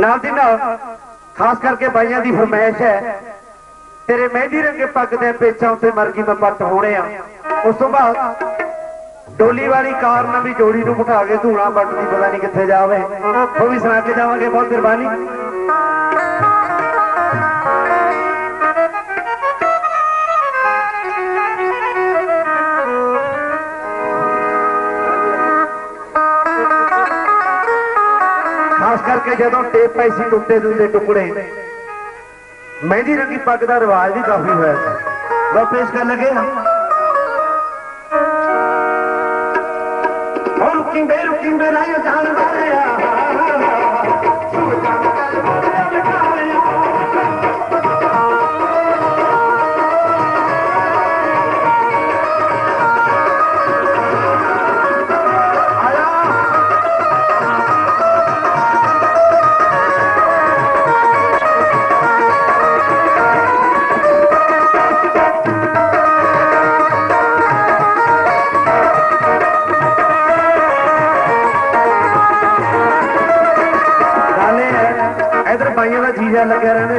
ਨਾਲ ਦੀ ਨਾਲ, ਖਾਸ ਕਰਕੇ ਬਾਈਆਂ ਦੀ ਫਰਮਾਇਸ਼ ਹੈ, ਤੇਰੇ ਮਹਿੰਦੀ ਰੰਗੇ ਪੱਗ ਦੇ ਪੇਚਾਂ ਉੱਤੇ ਮਰਗੀ ਮੈਂ ਪੱਟ ਹੋਣੇ ਆ। ਉਸ ਤੋਂ ਬਾਅਦ ਡੋਲੀ ਵਾਲੀ ਕਾਰ ਨਾਲ ਵੀ ਜੋੜੀ ਨੂੰ ਬਿਠਾ ਕੇ ਧੂਣਾ ਬੱਟਦੀ ਪਤਾ ਨਹੀਂ ਕਿੱਥੇ ਜਾਵੇ। ਉਹ ਵੀ ਸੁਣਾ ਕੇ ਜਾਵਾਂਗੇ, ਬਹੁਤ ਮਿਹਰਬਾਨੀ। ਕਰਕੇ ਜਦੋਂ ਟੇਪ ਪਈ ਸੀ ਟੁੱਟੇ ਦੂਜੇ ਟੁਕੜੇ, ਮਹਿੰਦੀ ਰੰਗੀ ਪੱਗ ਦਾ ਰਿਵਾਜ ਵੀ ਕਾਫੀ ਹੋਇਆ ਸੀ। ਲੋ ਪੇਸ਼ ਕਰਨ ਲੱਗੇ ਹਾਂ। ਹੋ ਰੁਕਿੰਦੇ ਰੁਕਿੰਦੇ ਰਾਇ ਜਾਣ ਵਾਲਿਆ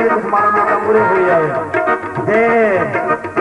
i don't know what to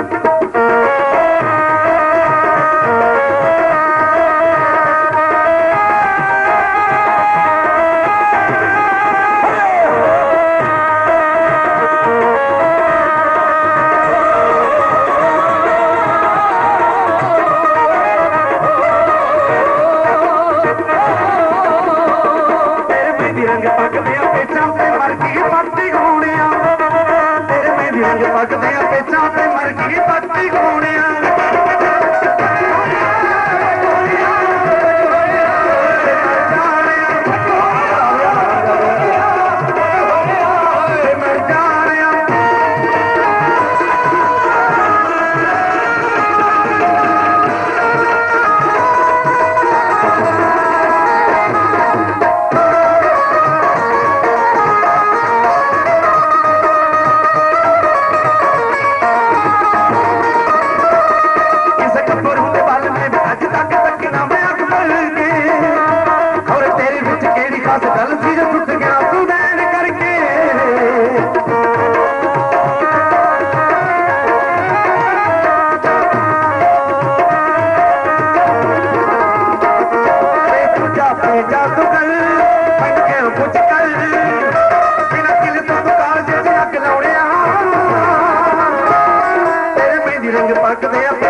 ਮਹਿੰਦੀ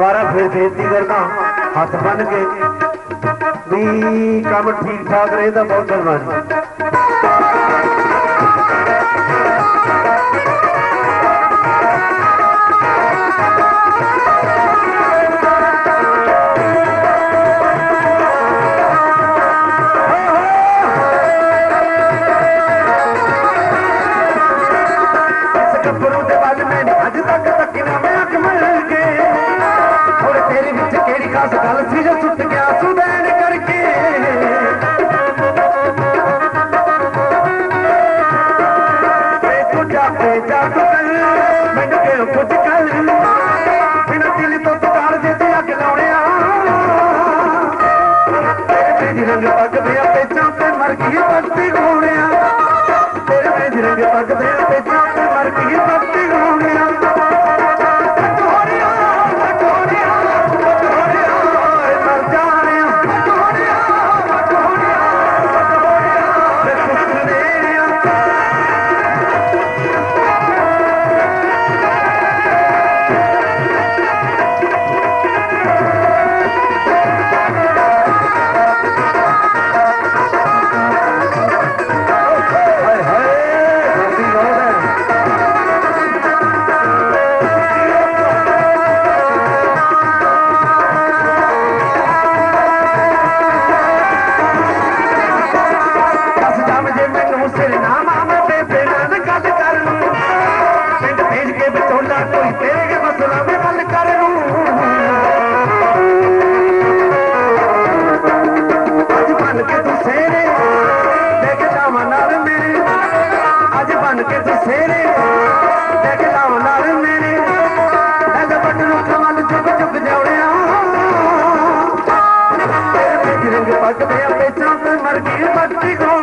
ਦੁਬਾਰਾ ਫਿਰ ਬੇਨਤੀ ਕਰਦਾ, ਹੱਥ ਬੰਨ ਕੇ, ਵੀ ਕੰਮ ਠੀਕ ਠਾਕ ਰਹੇ ਤਾਂ ਬਹੁਤ ਧੰਨਵਾਦ। ਪੱਗ ਦੇ ਪੇਚਾਂ ਤੇ ਮਰ ਗਈ ਪੱਤੀ ਗਾਉਣਿਆ। ਮਰਗੀ ਆ ਕੋ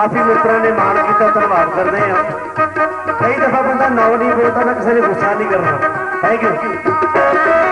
ਕਾਫੀ ਮਿੱਤਰਾਂ ਨੇ ਮਾਣ ਕੀਤਾ, ਧੰਨਵਾਦ ਕਰਦੇ ਆ ਕਈ ਦਫਾ ਬੰਦਾ ਨੌ ਨਹੀਂ ਬੋਲਦਾ ਤਾਂ ਕਿਸੇ ਨੇ ਗੁੱਸਾ ਨਹੀਂ ਕਰਨਾ ਥੈਂਕ ਯੂ